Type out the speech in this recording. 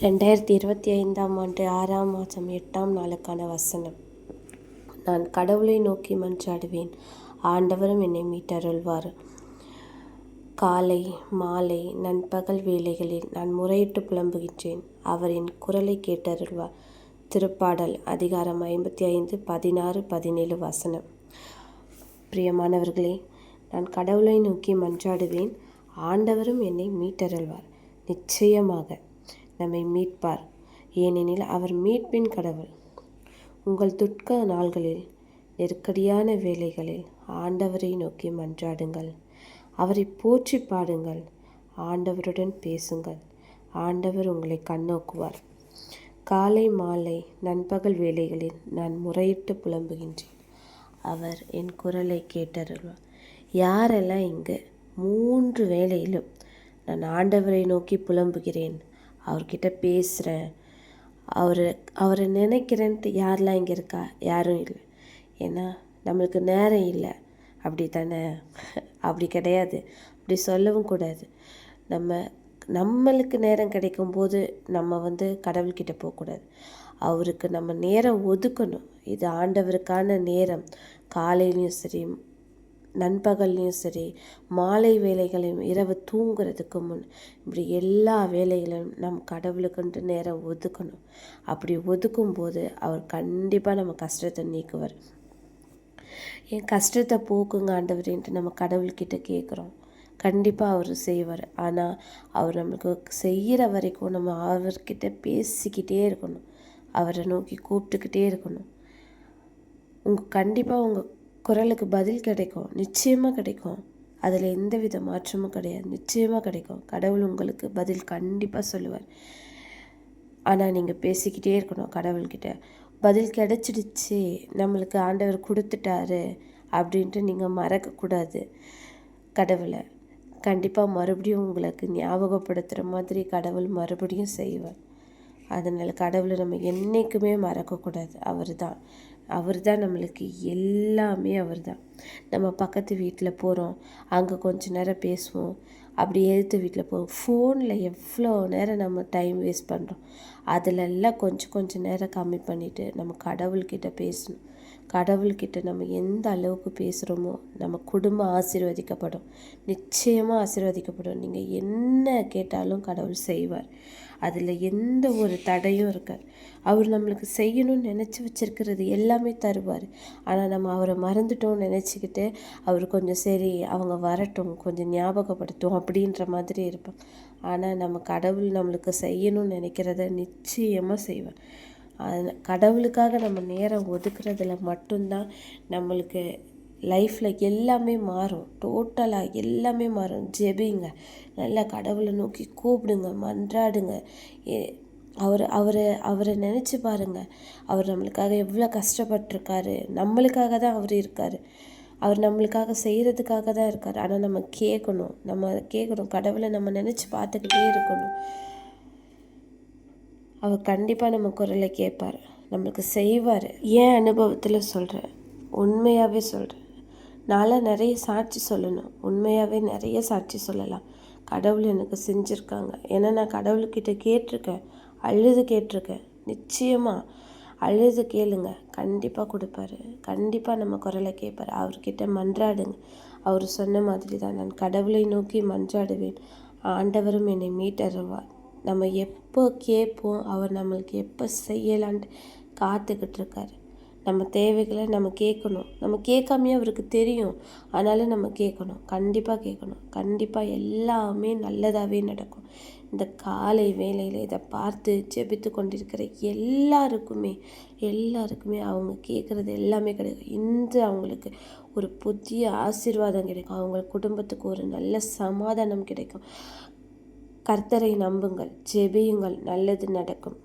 ரெண்டாயிரத்தி இருபத்தி ஐந்தாம் ஆண்டு ஆறாம் மாதம் எட்டாம் நாளுக்கான வசனம். நான் கடவுளை நோக்கி மன்றாடுவேன். ஆண்டவரும் என்னை மீட்டருள்வார். காலை மாலை நண்பகல் வேளைகளில் நான் முறையிட்டு புலம்புகின்றேன். அவரின் குரலை கேட்டருள்வார். திருப்பாடல் அதிகாரம் ஐம்பத்தி ஐந்து பதினாறு பதினேழு வசனம். பிரியமானவர்களே நான் கடவுளை நோக்கி மன்றாடுவேன். ஆண்டவரும் என்னை மீட்டருள்வார். நிச்சயமாக நம்மை மீட்பார். ஏனெனில் அவர் மீட்பின் கடவுள். உங்கள் துட்க நாள்களில் நெருக்கடியான வேலைகளில் ஆண்டவரை நோக்கி மன்றாடுங்கள். அவரை போற்றி பாடுங்கள். ஆண்டவருடன் பேசுங்கள். ஆண்டவர் உங்களை கண்ணோக்குவார். காலை மாலை நண்பகல் வேலைகளில் நான் முறையிட்டு புலம்புகின்றேன். அவர் என் குரலை கேட்டருள்வார். யாரெல்லாம் இங்கே மூன்று வேளையிலும் நான் ஆண்டவரை நோக்கி புலம்புகிறேன் அவர்கிட்ட பேசுகிறேன் அவர் அவரை நினைக்கிறேன்ட்டு யாரெலாம் இங்கே இருக்கா? யாரும் இல்லை. ஏன்னா நம்மளுக்கு நேரம் இல்லை. அப்படி தானே அப்படி கிடையாது. அப்படி சொல்லவும் கூடாது. நம்ம நம்மளுக்கு நேரம் கிடைக்கும் போது நம்ம வந்து கடவுள்கிட்ட போகக்கூடாது. அவருக்கு நம்ம நேரம் ஒதுக்கணும். இது ஆண்டவருக்கான நேரம். காலையிலையும் சரி நண்பகல்லையும் சரி மாலை வேலைகளையும் இரவு தூங்குறதுக்கு முன் இப்படி எல்லா வேலைகளையும் நம் கடவுளுக்குன்ட்டு நேரம் ஒதுக்கணும். அப்படி ஒதுக்கும் போது அவர் கண்டிப்பாக நம்ம கஷ்டத்தை நீக்குவார். என் கஷ்டத்தை போக்குங்க ஆண்டவரேன்ட்டு நம்ம கடவுள்கிட்ட கேட்குறோம். கண்டிப்பாக அவர் செய்வார். ஆனால் அவர் நம்மளுக்கு செய்கிற வரைக்கும் நம்ம அவர்கிட்ட பேசிக்கிட்டே இருக்கணும். அவரை நோக்கி கூப்பிட்டுக்கிட்டே இருக்கணும். உங்கள் கண்டிப்பாக உங்கள் குரலுக்கு பதில் கிடைக்கும் நிச்சயமாக கிடைக்கும். அதில் எந்த வித மாற்றமும் கிடையாது. நிச்சயமாக கிடைக்கும். கடவுள் உங்களுக்கு பதில் கண்டிப்பாக சொல்லுவார். ஆனால் நீங்கள் பேசிக்கிட்டே இருக்கணும் கடவுள்கிட்ட. பதில் கிடச்சிடுச்சு நம்மளுக்கு ஆண்டவர் கொடுத்துட்டாரு அப்படின்ட்டு நீங்கள் மறக்கக்கூடாது. கடவுளை. கண்டிப்பாக மறுபடியும் உங்களுக்கு ஞாபகப்படுத்துகிற மாதிரி கடவுள் மறுபடியும் செய்வார். அதனால் கடவுளை நம்ம என்றைக்குமே மறக்கக்கூடாது. அவர் தான் அவர் தான் நம்மளுக்கு எல்லாமே அவர் தான் நம்ம பக்கத்து வீட்டில் போகிறோம் அங்கே கொஞ்ச நேரம் பேசுவோம் அப்படி எழுத்து வீட்டில் போகிறோம் ஃபோனில் எவ்வளோ நேரம் நம்ம டைம் வேஸ்ட் பண்ணுறோம் அதிலெல்லாம் கொஞ்சம் கொஞ்சம் நேரம் கம்மி பண்ணிவிட்டு நம்ம கடவுள்கிட்ட பேசணும். கடவுள்கிட்ட நம்ம எந்த அளவுக்கு பேசுகிறோமோ நம்ம குடும்பம் ஆசீர்வதிக்கப்படும். நிச்சயமாக ஆசீர்வதிக்கப்படும். நீங்கள் என்ன கேட்டாலும் கடவுள் செய்வார். அதில் எந்த ஒரு தடையும் இருக்காது. அவர் நம்மளுக்கு செய்யணும்னு நினச்சி வச்சுருக்கிறது எல்லாமே தருவார். ஆனால் நம்ம அவரை மறந்துட்டோம்னு நினச்சிக்கிட்டு அவர் கொஞ்சம் சரி அவங்க வரட்டும் கொஞ்சம் ஞாபகப்படுத்தும் அப்படின்ற மாதிரி இருப்போம் ஆனால் நம்ம கடவுள் நம்மளுக்கு செய்யணும்னு நினைக்கிறத நிச்சயமாக செய்வேன் கடவுளுக்காக நம்ம நேரம் ஒதுக்குறதுல மட்டும்தான் நம்மளுக்கு லைஃப்பில் எல்லாமே மாறும். டோட்டலாக எல்லாமே மாறும். ஜெபிங்க. நல்லா கடவுளை நோக்கி கூப்பிடுங்க மன்றாடுங்க. அவர் அவரை அவரை நினச்சி பாருங்க. அவர் நம்மளுக்காக எவ்வளோ கஷ்டப்பட்டிருக்காரு. நம்மளுக்காக தான் அவர் இருக்கார். அவர் நம்மளுக்காக செய்கிறதுக்காக தான் இருக்கார். ஆனால் நம்ம கேட்கணும். நம்ம கேட்கணும். கடவுளை நம்ம நினச்சி பார்த்துக்கிட்டே இருக்கணும். அவர் கண்டிப்பாக நம்ம குரலை கேட்பார். நம்மளுக்கு செய்வார். ஏன் அனுபவத்தில் சொல்கிறேன் உண்மையாகவே சொல்கிறேன் நான்லாம் நிறைய சாட்சி சொல்லணும். உண்மையாகவே நிறைய சாட்சி சொல்லலாம். கடவுள் எனக்கு செஞ்சுருக்காங்க. ஏன்னா நான் கடவுள்கிட்ட கேட்டிருக்கேன். அழுது கேட்டிருக்கேன் நிச்சயமாக அழுது கேளுங்க. கண்டிப்பாக கொடுப்பாரு. கண்டிப்பாக நம்ம குரலை கேட்பார் அவர்கிட்ட மன்றாடுங்க. அவர் சொன்ன மாதிரி தான் நான் கடவுளை நோக்கி மன்றாடுவேன். ஆண்டவரும் என்னை மீட்டருவார். நம்ம எப்போ கேட்போம் அவர் நம்மளுக்கு எப்போ செய்யலான்ட்டு காத்துக்கிட்டு இருக்காரு. நம்ம தேவைகளை நம்ம கேட்கணும். நம்ம கேட்காமையே அவருக்கு தெரியும். அதனால நம்ம கேட்கணும். கண்டிப்பாக கேட்கணும். கண்டிப்பாக எல்லாமே நல்லதாகவே நடக்கும். இந்த காலை வேலையில் இதை பார்த்து ஜெபித்து கொண்டிருக்கிற எல்லாருக்குமே எல்லாருக்குமே அவங்க கேட்குறது எல்லாமே கிடைக்கும். இன்று அவங்களுக்கு ஒரு புதிய ஆசீர்வாதம் கிடைக்கும். அவங்க குடும்பத்துக்கு ஒரு நல்ல சமாதானம் கிடைக்கும். கர்த்தரை நம்புங்கள் ஜெபியுங்கள். நல்லது நடக்கும்.